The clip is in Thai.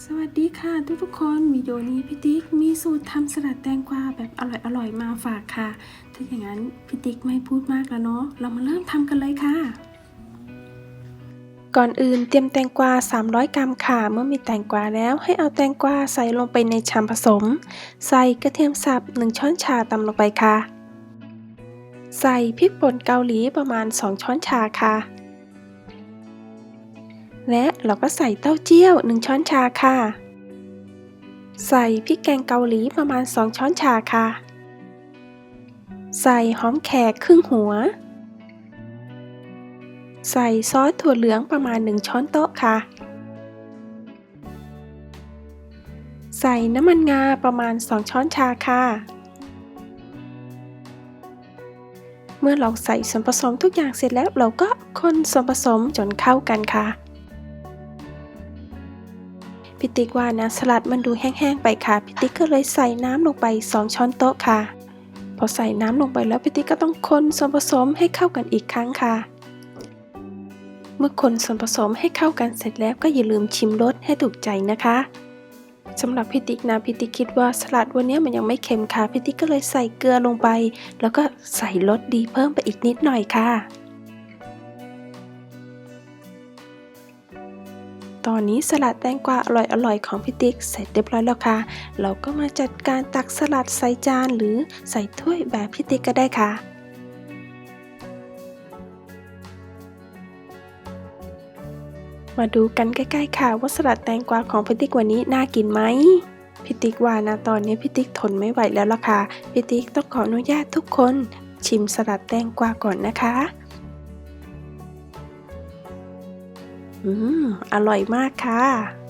สวัสดีค่ะทุกๆคนวิดีโอนี้พี่ติ๊กมีสูตรทำสลัดแตงกวาแบบอร่อยๆมาฝากค่ะ ถ้าอย่างนั้นพี่ติ๊กไม่พูดมากแล้วเนาะเรามาเริ่มทำกันเลยค่ะ ก่อนอื่นเตรียมแตงกวา 300 กรัมค่ะ เมื่อมีแตงกวาแล้วให้เอาแตงกวาใส่ลงไปในชามผสม ใส่กระเทียมสับ 1 ช้อนชาตำลงไปค่ะ ใส่พริกป่นเกาหลีประมาณ 2 ช้อนชาค่ะ และเราก็ใส่เต้าเจี้ยว 1 ช้อนชาค่ะ ใส่พริกแกงเกาหลีประมาณ 2 ช้อนชาค่ะ ใส่หอมแขกครึ่งหัว ใส่ซอสถั่วเหลืองประมาณ 1 ช้อนโต๊ะค่ะ ใส่น้ำมันงาประมาณ 2 ช้อนชาค่ะ เมื่อเราใส่ส่วนผสมทุกอย่างเสร็จแล้วเราก็คนส่วนผสมจนเข้ากันค่ะ พิติกว่านะสลัดมันดูแห้งๆไปค่ะพิติกก็เลยใส่น้ำลงไป 2 ช้อนโต๊ะค่ะ พอใส่น้ำลงไปแล้วพิติกก็ต้องคนส่วนผสมให้เข้ากันอีกครั้งค่ะ เมื่อคนส่วนผสมให้เข้ากันเสร็จแล้วก็อย่าลืมชิมรสให้ถูกใจนะคะสำหรับพิติกนะพิติกคิดว่าสลัดวันนี้มันยังไม่เค็มค่ะพิติกก็เลยใส่เกลือลงไป แล้วก็ใส่รสดีเพิ่มไปอีกนิดหน่อยค่ะ ตอนนี้สลัดแตงกวาอร่อยๆของพี่ติ๊กเสร็จเรียบร้อยแล้วค่ะ เราก็มาจัดการตักสลัดใส่จานหรือใส่ถ้วยแบบพี่ติ๊กก็ได้ค่ะมาดูกันใกล้ๆค่ะว่าสลัดแตงกวาของพี่ติ๊กวันนี้น่ากินไหมพี่ติ๊กว่านะตอนนี้พี่ติ๊กทนไม่ไหวแล้วล่ะค่ะพี่ติ๊กต้องขออนุญาตทุกคน ชิมสลัดแตงกวาก่อนนะคะ อร่อยมากค่ะ